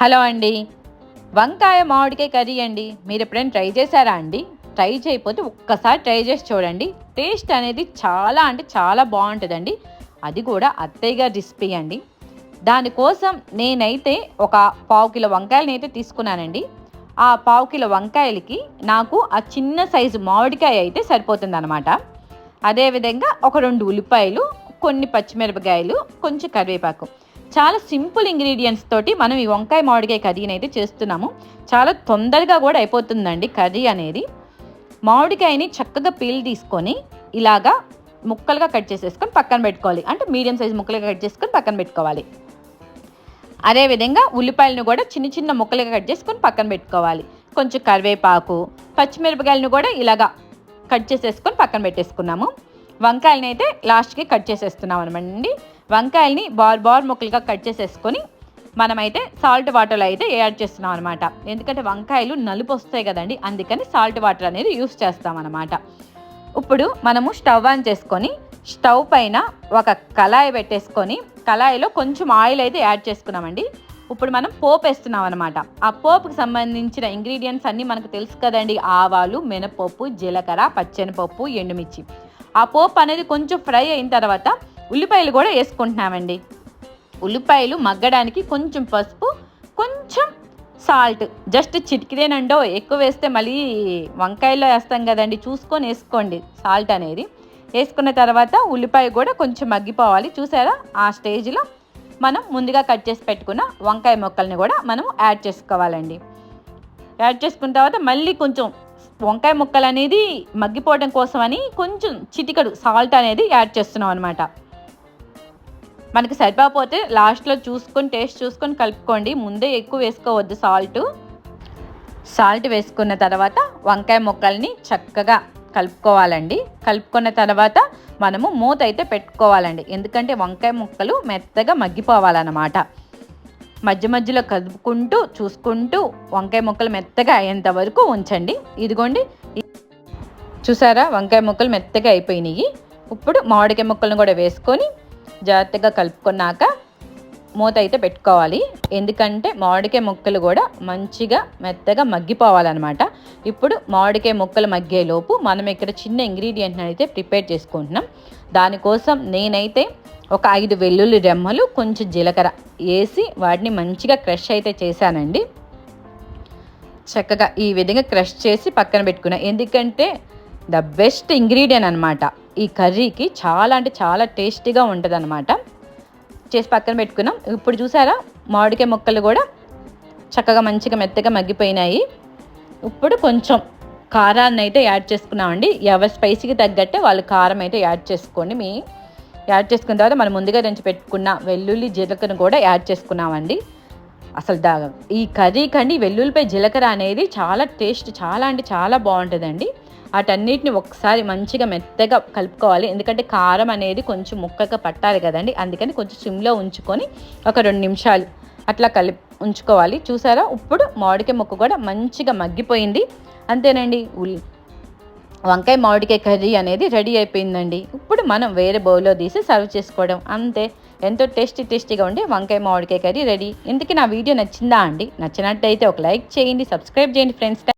Hello అండి. వంకాయ మామిడికాయ కర్రీ అండి. మీరు ఎప్పుడైనా ట్రై చేశారా అండి? ట్రై చేయకపోతే ఒక్కసారి ట్రై చేసి చూడండి. టేస్ట్ అనేది చాలా అంటే చాలా బాగుంటుందండి. అది కూడా అత్తయ్య గారి రెసిపీ అండి. దానికోసం నేనైతే ఒక పావు కిలో వంకాయలని అయితే తీసుకున్నానండి. ఆ పావు కిలో వంకాయలకి నాకు ఆ చిన్న సైజు మామిడికాయ అయితే సరిపోతుంది అనమాట అదేవిధంగా ఒక రెండు ఉల్లిపాయలు కొన్ని పచ్చిమిరపకాయలు కొంచెం కరివేపాకు. చాలా సింపుల్ ఇంగ్రీడియంట్స్ తోటి మనం ఈ వంకాయ మామిడికాయ కర్రీని అయితే చేస్తున్నాము. చాలా తొందరగా కూడా అయిపోతుందండి కర్రీ అనేది. మామిడికాయని చక్కగా పీల్ తీసుకొని ఇలాగా ముక్కలుగా కట్ చేసేసుకొని పక్కన పెట్టుకోవాలి. అంటే మీడియం సైజ్ ముక్కలుగా కట్ చేసుకొని పక్కన పెట్టుకోవాలి. అదేవిధంగా ఉల్లిపాయలను కూడా చిన్న చిన్న ముక్కలుగా కట్ చేసుకొని పక్కన పెట్టుకోవాలి. కొంచెం కరివేపాకు పచ్చిమిరపకాయలను కూడా ఇలాగా కట్ చేసేసుకొని పక్కన పెట్టేసుకున్నాము. వంకాయలని అయితే లాస్ట్కి కట్ చేసేస్తున్నాం అనమాట వంకాయల్ని బార్ బార్ ముక్కలుగా కట్ చేసేసుకొని మనమైతే సాల్ట్ వాటర్లో అయితే యాడ్ చేస్తున్నాం అనమాట ఎందుకంటే వంకాయలు నలుపు వస్తాయి కదండి అందుకని సాల్ట్ వాటర్ అనేది యూస్ చేస్తాం అనమాట ఇప్పుడు మనము స్టవ్ ఆన్ చేసుకొని స్టవ్ పైన ఒక కళాయి పెట్టేసుకొని కళాయిలో కొంచెం ఆయిల్ అయితే యాడ్ చేసుకున్నామండి. ఇప్పుడు మనం పోపు వేస్తున్నాం అనమాట ఆ పోపుకి సంబంధించిన ఇంగ్రీడియంట్స్ అన్నీ మనకు తెలుసు కదండి. ఆవాలు మినపప్పు జీలకర్ర పచ్చనిపప్పు ఎండుమిర్చి. ఆ పోపు అనేది కొంచెం ఫ్రై అయిన తర్వాత ఉల్లిపాయలు కూడా వేసుకుంటున్నామండి. ఉల్లిపాయలు మగ్గడానికి కొంచెం పసుపు కొంచెం సాల్ట్. జస్ట్ చిటికిదేనండో ఎక్కువ వేస్తే మళ్ళీ వంకాయలో వేస్తాం కదండి చూసుకొని వేసుకోండి సాల్ట్ అనేది. వేసుకున్న తర్వాత ఉల్లిపాయ కూడా కొంచెం మగ్గిపోవాలి. చూసారా? ఆ స్టేజ్లో మనం ముందుగా కట్ చేసి పెట్టుకున్న వంకాయ మొక్కల్ని కూడా మనం యాడ్ చేసుకోవాలండి. యాడ్ చేసుకున్న తర్వాత మళ్ళీ కొంచెం వంకాయ ముక్కలు అనేది మగ్గిపోవడం కోసమని కొంచెం చిటికడు సాల్ట్ అనేది యాడ్ చేస్తున్నాం అనమాట మనకి సరిపోతే లాస్ట్లో చూసుకొని టేస్ట్ చూసుకొని కలుపుకోండి. ముందే ఎక్కువ వేసుకోవద్దు సాల్ట్ సాల్ట్ వేసుకున్న తర్వాత వంకాయ ముక్కల్ని చక్కగా కలుపుకోవాలండి. కలుపుకున్న తర్వాత మనము మూత అయితే పెట్టుకోవాలండి. ఎందుకంటే వంకాయ ముక్కలు మెత్తగా మగ్గిపోవాలన్నమాట. మధ్య మధ్యలో కదుపుకుంటూ చూసుకుంటూ వంకాయ ముక్కలు మెత్తగా అయ్యేంత వరకు ఉంచండి. ఇదిగోండి. చూసారా? వంకాయ ముక్కలు మెత్తగా అయిపోయినాయి. ఇప్పుడు మామిడికాయ ముక్కలను కూడా వేసుకొని జాగ్రత్తగా కలుపుకున్నాక మూత అయితే పెట్టుకోవాలి. ఎందుకంటే మామిడికాయ ముక్కలు కూడా మంచిగా మెత్తగా మగ్గిపోవాలన్నమాట. ఇప్పుడు మామిడికాయ ముక్కలు మగ్గేలోపు మనం ఇక్కడ చిన్న ఇంగ్రీడియంట్ని అయితే ప్రిపేర్ చేసుకుంటున్నాం. దానికోసం నేనైతే ఒక ఐదు వెల్లుల్లి రెమ్మలు కొంచెం జీలకర్ర వేసి వాటిని మంచిగా క్రష్ అయితే చేశానండి. చక్కగా ఈ విధంగా క్రష్ చేసి పక్కన పెట్టుకున్నా. ఎందుకంటే ద బెస్ట్ ఇంగ్రీడియంట్ అనమాట ఈ కర్రీకి చాలా అంటే చాలా టేస్టీగా ఉంటుంది అనమాట చేసి పక్కన పెట్టుకున్నాం. ఇప్పుడు చూసారా? మామిడికాయ ముక్కలు కూడా చక్కగా మంచిగా మెత్తగా మగ్గిపోయినాయి. ఇప్పుడు కొంచెం కారాన్ని అయితే యాడ్ చేసుకున్నామండి. ఎవరి స్పైసీకి తగ్గట్టే వాళ్ళు కారం అయితే యాడ్ చేసుకోండి. మీ యాడ్ చేసుకున్న తర్వాత మనం ముందుగా దంచి పెట్టుకున్న వెల్లుల్లి జీలకర్ర కూడా యాడ్ చేసుకున్నామండి. అసలు దా ఈ కర్రీ కండి వెల్లుల్లిపై జీలకర్ర అనేది చాలా టేస్ట్ చాలా అంటే చాలా బాగుంటుందండి. వాటన్నిటిని ఒకసారి మంచిగా మెత్తగా కలుపుకోవాలి. ఎందుకంటే కారం అనేది కొంచెం ముక్కగా పట్టాలి కదండి. అందుకని కొంచెం సిమ్లో ఉంచుకొని ఒక రెండు నిమిషాలు అట్లా కలిపి ఉంచుకోవాలి. చూసారా? ఇప్పుడు మామిడికాయ ముక్క కూడా మంచిగా మగ్గిపోయింది. అంతేనండి. ఉల్లి వంకాయ మామిడికాయ కర్రీ అనేది రెడీ అయిపోయిందండి. ఇప్పుడు మనం వేరే బౌల్లో తీసి సర్వ్ చేసుకోవడం. అంతే. ఎంతో టేస్టీ టేస్టీగా ఉండే వంకాయ మామిడికాయ కర్రీ రెడీ. ఇందుకే నా వీడియో నచ్చిందా అండి? నచ్చినట్టయితే ఒక లైక్ చేయండి. సబ్స్క్రైబ్ చేయండి ఫ్రెండ్స్.